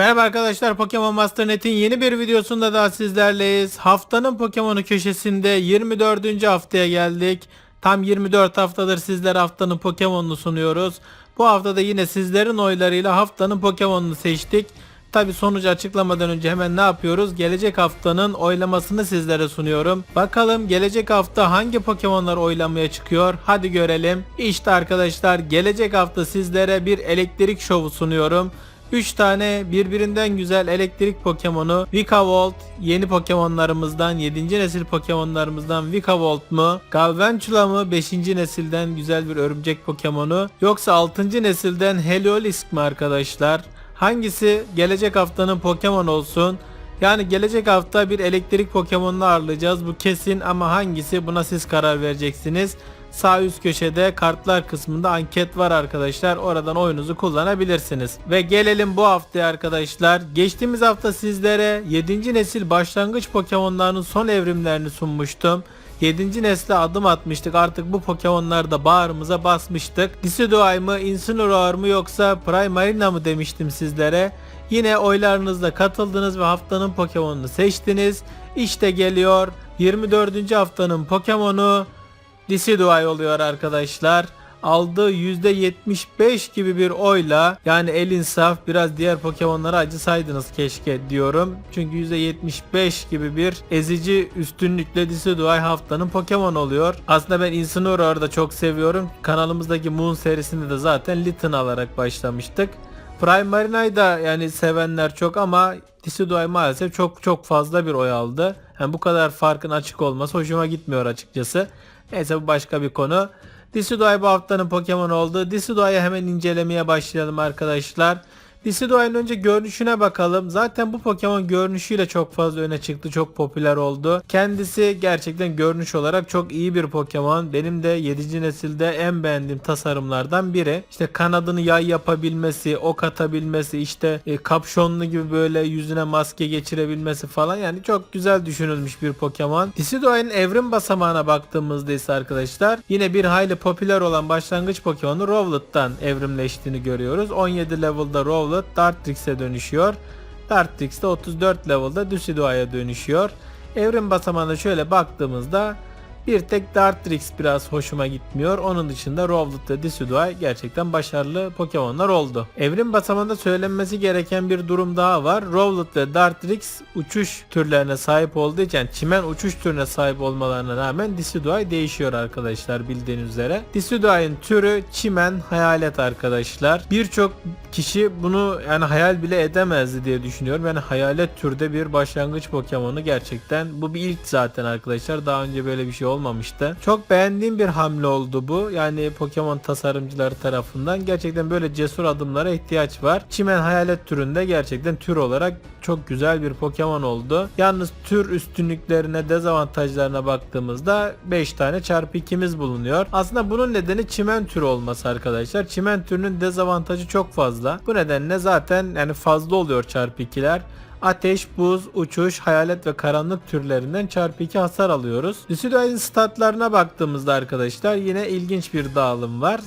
Merhaba arkadaşlar Pokemon Master Net'in yeni bir videosunda daha sizlerleyiz. Haftanın Pokemon'u köşesinde 24. haftaya geldik. Tam 24 haftadır sizlere haftanın Pokemon'unu sunuyoruz. Bu haftada yine sizlerin oylarıyla haftanın Pokemon'unu seçtik. Tabi sonucu açıklamadan önce hemen ne yapıyoruz? Gelecek haftanın oylamasını sizlere sunuyorum. Bakalım gelecek hafta hangi Pokemon'lar oylamaya çıkıyor? Hadi görelim. İşte arkadaşlar gelecek hafta sizlere bir elektrik şovu sunuyorum. 3 tane birbirinden güzel elektrik Pokemon'u Vikavolt yeni Pokemon'larımızdan 7. nesil Pokemon'larımızdan Vikavolt mu Galvantula mı 5. nesilden güzel bir örümcek Pokemon'u yoksa 6. nesilden Heliolisk mi arkadaşlar hangisi gelecek haftanın Pokemon olsun yani gelecek hafta bir elektrik Pokemon'unu ağırlayacağız bu kesin ama hangisi buna siz karar vereceksiniz Sağ üst köşede kartlar kısmında anket var arkadaşlar. Oradan oyunuzu kullanabilirsiniz. Ve gelelim bu haftaya arkadaşlar. Geçtiğimiz hafta sizlere 7. nesil başlangıç Pokemon'ların son evrimlerini sunmuştum. 7. nesle adım atmıştık. Artık bu Pokemon'lar da bağrımıza basmıştık. Decidueye mı, Incineroar mı yoksa Primarina mı demiştim sizlere. Yine oylarınızla katıldınız ve haftanın Pokemon'unu seçtiniz. İşte geliyor 24. haftanın Pokemon'u Decidueye oluyor arkadaşlar. Aldığı %75 gibi bir oyla yani el insaf biraz diğer Pokemon'lara acısaydınız keşke diyorum. Çünkü %75 gibi bir ezici üstünlükle Decidueye haftanın Pokemon oluyor. Aslında ben Incineroar'ı da çok seviyorum. Kanalımızdaki Moon serisinde de zaten Litten alarak başlamıştık. Primarina'yı da yani sevenler çok ama Decidueye maalesef çok çok fazla bir oy aldı. Yani bu kadar farkın açık olması hoşuma gitmiyor açıkçası. Neyse bu başka bir konu. Decidueye bu haftanın Pokemon oldu. Decidueye'yi hemen incelemeye başlayalım arkadaşlar. Decidueye'nin önce görünüşüne bakalım. Zaten bu Pokemon görünüşüyle çok fazla öne çıktı. Çok popüler oldu. Kendisi gerçekten görünüş olarak çok iyi bir Pokemon. Benim de 7. nesilde en beğendiğim tasarımlardan biri. İşte kanadını yay yapabilmesi, ok atabilmesi, işte e, kapşonlu gibi böyle yüzüne maske geçirebilmesi falan. Yani çok güzel düşünülmüş bir Pokemon. Decidueye'nin evrim basamağına baktığımızda ise arkadaşlar yine bir hayli popüler olan başlangıç Pokemon'u Rowlet'tan evrimleştiğini görüyoruz. 17 level'da Rowlet Dartrix'e dönüşüyor. Dartrix de 34 level'da Decidueye'ye dönüşüyor. Evrim basamağına şöyle baktığımızda bir tek Dartrix biraz hoşuma gitmiyor. Onun dışında Rowlet ve Decidueye gerçekten başarılı Pokemon'lar oldu. Evrim basamağında söylenmesi gereken bir durum daha var. Rowlet ve Dartrix uçuş türlerine sahip olduğu için çimen uçuş türüne sahip olmalarına rağmen Decidueye değişiyor arkadaşlar bildiğiniz üzere. Decidueye'nin türü çimen hayalet arkadaşlar. Birçok kişi bunu yani hayal bile edemezdi diye düşünüyorum. Yani hayalet türde bir başlangıç Pokemon'u gerçekten bu bir ilk zaten arkadaşlar. Daha önce böyle bir şey olmamıştı. Çok beğendiğim bir hamle oldu bu. Yani Pokemon tasarımcıları tarafından gerçekten böyle cesur adımlara ihtiyaç var. Çimen hayalet türünde gerçekten tür olarak çok güzel bir Pokemon oldu. Yalnız tür üstünlüklerine, dezavantajlarına baktığımızda 5 tane çarpı 2'miz bulunuyor. Aslında bunun nedeni çimen türü olması arkadaşlar. Çimen türünün dezavantajı çok fazla. Bu nedenle zaten yani fazla oluyor çarpı 2'ler. Ateş, buz, uçuş, hayalet ve karanlık türlerinden çarpı 2 hasar alıyoruz. Decidueye'nin statlarına baktığımızda arkadaşlar yine ilginç bir dağılım var.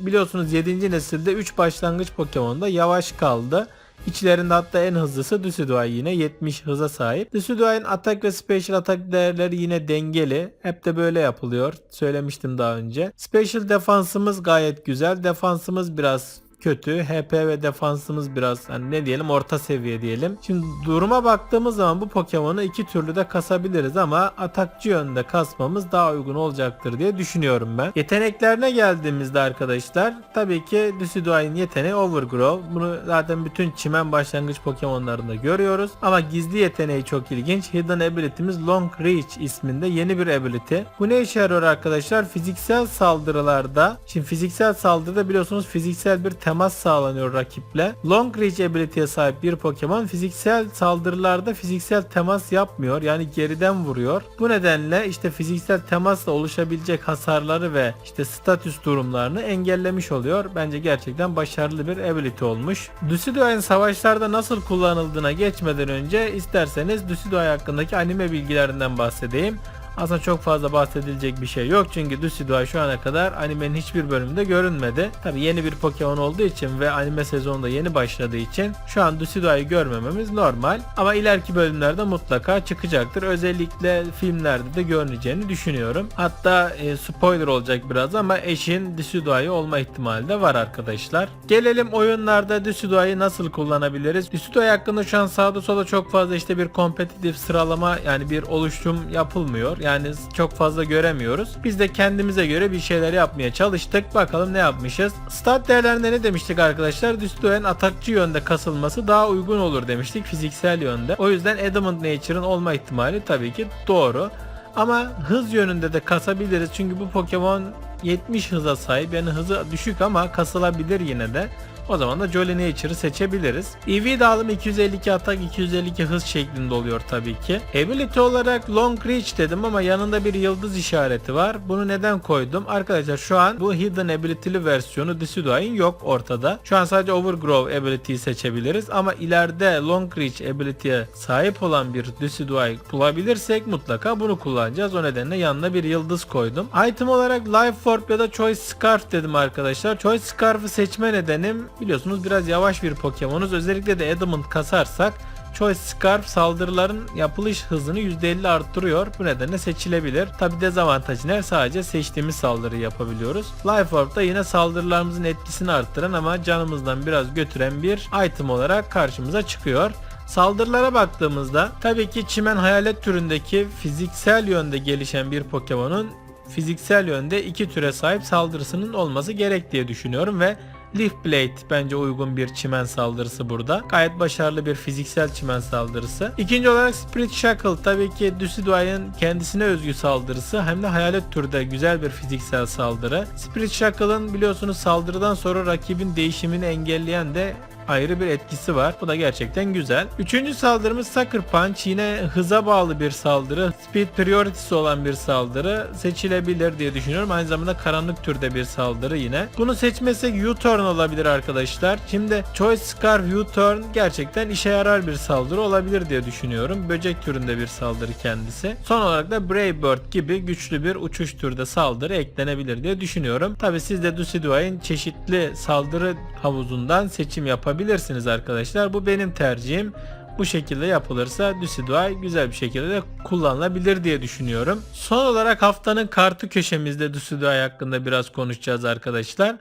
Biliyorsunuz 7. nesilde 3 başlangıç Pokemon'da yavaş kaldı. İçlerinde hatta en hızlısı Decidueye yine 70 hıza sahip. Decidueye'nin atak ve special atak değerleri yine dengeli. Hep de böyle yapılıyor. Söylemiştim daha önce. Special defansımız gayet güzel. Defansımız biraz kötü. HP ve defansımız biraz hani ne diyelim orta seviye diyelim. Şimdi duruma baktığımız zaman bu Pokemon'u iki türlü de kasabiliriz ama atakçı yönde kasmamız daha uygun olacaktır diye düşünüyorum ben. Yeteneklerine geldiğimizde arkadaşlar tabii ki Decidueye'nin yeteneği Overgrow. Bunu zaten bütün çimen başlangıç Pokemon'larında görüyoruz. Ama gizli yeteneği çok ilginç. Hidden Ability'miz Long Reach isminde yeni bir ability. Bu ne işe yarıyor arkadaşlar? Fiziksel saldırılarda şimdi fiziksel saldırıda biliyorsunuz fiziksel bir temas sağlanıyor rakiple. Long Reach ability'ye sahip bir Pokemon fiziksel saldırılarda fiziksel temas yapmıyor. Yani geriden vuruyor. Bu nedenle işte fiziksel temasla oluşabilecek hasarları ve işte statüs durumlarını engellemiş oluyor. Bence gerçekten başarılı bir ability olmuş. Decidueye'nin savaşlarda nasıl kullanıldığına geçmeden önce isterseniz Decidueye hakkındaki anime bilgilerinden bahsedeyim. Aslında çok fazla bahsedilecek bir şey yok çünkü Dusidua şu ana kadar animenin hiçbir bölümünde görünmedi. Tabi yeni bir Pokemon olduğu için ve anime sezonu da yeni başladığı için şu an Dusidua'yı görmememiz normal. Ama ileriki bölümlerde mutlaka çıkacaktır. Özellikle filmlerde de görüneceğini düşünüyorum. Hatta e, spoiler olacak biraz ama eşin Dusidua'yı olma ihtimali de var arkadaşlar. Gelelim oyunlarda Dusidua'yı nasıl kullanabiliriz? Dusidua hakkında şu an sağda solda çok fazla işte bir kompetitif sıralama yani bir oluşum yapılmıyor. Yani çok fazla göremiyoruz. Biz de kendimize göre bir şeyler yapmaya çalıştık. Bakalım ne yapmışız. Stat değerlerinde ne demiştik arkadaşlar? Dusidua'nın atakçı yönde kasılması daha uygun olur demiştik fiziksel yönde. O yüzden Adamant Nature'ın olma ihtimali tabii ki doğru. Ama hız yönünde de kasabiliriz. Çünkü bu Pokemon 70 hıza sahip. Yani hızı düşük ama kasılabilir yine de. O zaman da Jolly Nature'ı seçebiliriz. EV dağılımı 252 atak 252 hız şeklinde oluyor tabii ki. Ability olarak Long Reach dedim ama yanında bir yıldız işareti var. Bunu neden koydum? Arkadaşlar şu an bu Hidden Ability'li versiyonu Decidueye'in yok ortada. Şu an sadece Overgrow Ability'yi seçebiliriz ama ileride Long Reach Ability'ye sahip olan bir Decidueye bulabilirsek mutlaka bunu kullanacağız. O nedenle yanına bir yıldız koydum. Item olarak Life Orb ya da Choice Scarf dedim arkadaşlar. Choice Scarf'ı seçme nedenim biliyorsunuz biraz yavaş bir Pokemon'uz. Özellikle de Adamant kasarsak Choice Scarf saldırıların yapılış hızını %50 arttırıyor. Bu nedenle seçilebilir. Tabi dezavantajı ne? Sadece seçtiğimiz saldırıyı yapabiliyoruz. Life Orb da yine saldırılarımızın etkisini arttıran ama canımızdan biraz götüren bir item olarak karşımıza çıkıyor. Saldırılara baktığımızda tabii ki çimen hayalet türündeki fiziksel yönde gelişen bir Pokemon'un fiziksel yönde iki türe sahip saldırısının olması gerek diye düşünüyorum ve Leaf Blade bence uygun bir çimen saldırısı burada. Gayet başarılı bir fiziksel çimen saldırısı. İkinci olarak Spirit Shackle tabii ki Decidueye'ın kendisine özgü saldırısı hem de hayalet türde güzel bir fiziksel saldırı. Spirit Shackle'ın biliyorsunuz saldırıdan sonra rakibin değişimini engelleyen de ayrı bir etkisi var. Bu da gerçekten güzel. Üçüncü saldırımız Sucker Punch. Yine hıza bağlı bir saldırı. Speed Priority'si olan bir saldırı. Seçilebilir diye düşünüyorum. Aynı zamanda karanlık türde bir saldırı yine. Bunu seçmesek U-Turn olabilir arkadaşlar. Şimdi Choice Scarf U-Turn gerçekten işe yarar bir saldırı olabilir diye düşünüyorum. Böcek türünde bir saldırı kendisi. Son olarak da Brave Bird gibi güçlü bir uçuş türde saldırı eklenebilir diye düşünüyorum. Tabi siz de Dusidueye'in çeşitli saldırı havuzundan seçim yapabilirsiniz arkadaşlar. Bu benim tercihim. Bu şekilde yapılırsa Dusidueye güzel bir şekilde de kullanılabilir diye düşünüyorum. Son olarak haftanın kartı köşemizde Dusidueye hakkında biraz konuşacağız arkadaşlar.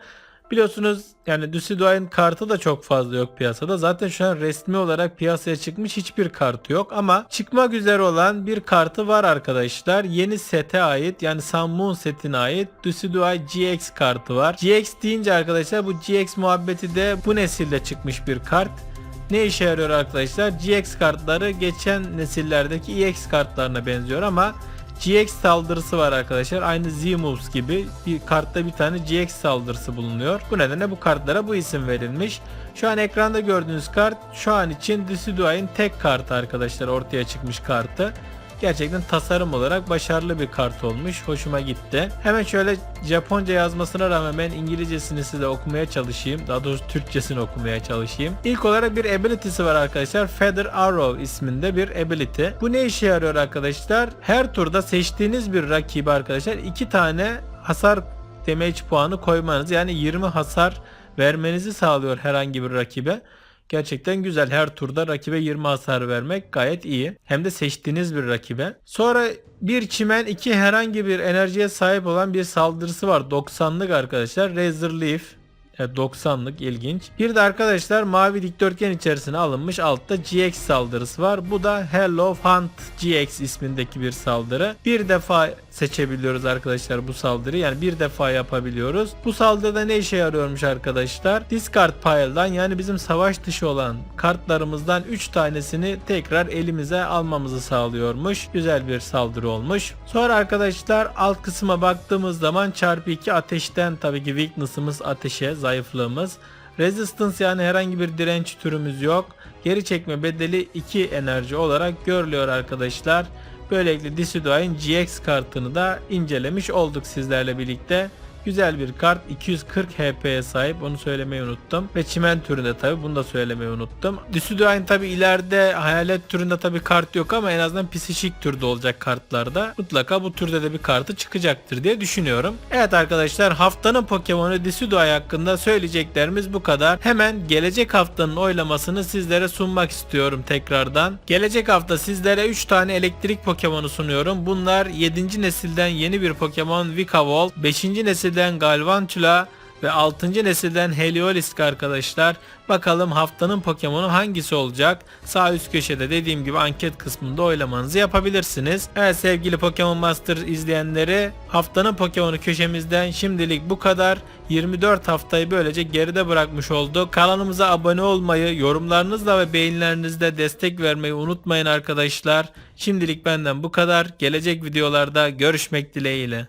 Biliyorsunuz yani Dusidueye'nin kartı da çok fazla yok piyasada. Zaten şu an resmi olarak piyasaya çıkmış hiçbir kartı yok ama çıkmak üzere olan bir kartı var arkadaşlar. Yeni sete ait yani Sun setine ait Dusidueye GX kartı var. GX deyince arkadaşlar bu GX muhabbeti de bu nesilde çıkmış bir kart. Ne işe yarıyor arkadaşlar? GX kartları geçen nesillerdeki EX kartlarına benziyor ama GX saldırısı var arkadaşlar. Aynı Z-Moves gibi bir kartta bir tane GX saldırısı bulunuyor. Bu nedenle bu kartlara bu isim verilmiş. Şu an ekranda gördüğünüz kart şu an için Decidueye'in tek kartı arkadaşlar ortaya çıkmış kartı. Gerçekten tasarım olarak başarılı bir kart olmuş. Hoşuma gitti. Hemen şöyle Japonca yazmasına rağmen ben İngilizcesini size okumaya çalışayım. Daha doğrusu Türkçesini okumaya çalışayım. İlk olarak bir ability'si var arkadaşlar. Feather Arrow isminde bir ability. Bu ne işe yarıyor arkadaşlar? Her turda seçtiğiniz bir rakibi arkadaşlar iki tane hasar damage puanı koymanız yani 20 hasar vermenizi sağlıyor herhangi bir rakibe. Gerçekten güzel. Her turda rakibe 20 hasar vermek gayet iyi. Hem de seçtiğiniz bir rakibe. Sonra bir çimen iki herhangi bir enerjiye sahip olan bir saldırısı var. 90'lık arkadaşlar. Razor Leaf. Evet, 90'lık ilginç. Bir de arkadaşlar mavi dikdörtgen içerisine alınmış altta GX saldırısı var. Bu da Hello Hunt GX ismindeki bir saldırı. Bir defa seçebiliyoruz arkadaşlar bu saldırıyı. Yani bir defa yapabiliyoruz. Bu saldırıda ne işe yarıyormuş arkadaşlar? Discard pile'dan yani bizim savaş dışı olan kartlarımızdan 3 tanesini tekrar elimize almamızı sağlıyormuş. Güzel bir saldırı olmuş. Sonra arkadaşlar alt kısma baktığımız zaman çarpı 2 ateşten tabii ki weakness'ımız ateşe zayıflığımız. Resistance yani herhangi bir direnç türümüz yok. Geri çekme bedeli 2 enerji olarak görülüyor arkadaşlar. Böylelikle Decidueye'in GX kartını da incelemiş olduk sizlerle birlikte. Güzel bir kart 240 HP'ye sahip onu söylemeyi unuttum. Ve çimen türünde tabi bunu da söylemeyi unuttum. Decidueye tabi ileride hayalet türünde tabi kart yok ama en azından psişik türde olacak kartlarda. Mutlaka bu türde de bir kartı çıkacaktır diye düşünüyorum. Evet arkadaşlar haftanın Pokemon'u Decidueye hakkında söyleyeceklerimiz bu kadar. Hemen gelecek haftanın oylamasını sizlere sunmak istiyorum tekrardan. Gelecek hafta sizlere 3 tane elektrik Pokemon'u sunuyorum. Bunlar 7. nesilden yeni bir Pokemon Vikavolt, 5. nesilden Galvantula ve 6. nesilden Heliolisk arkadaşlar. Bakalım haftanın Pokemon'u hangisi olacak? Sağ üst köşede dediğim gibi anket kısmında oylamanızı yapabilirsiniz. Evet sevgili Pokemon Master izleyenleri haftanın Pokemon'u köşemizden şimdilik bu kadar. 24 haftayı böylece geride bırakmış olduk. Kanalımıza abone olmayı, yorumlarınızla ve beğenilerinizle destek vermeyi unutmayın arkadaşlar. Şimdilik benden bu kadar. Gelecek videolarda görüşmek dileğiyle.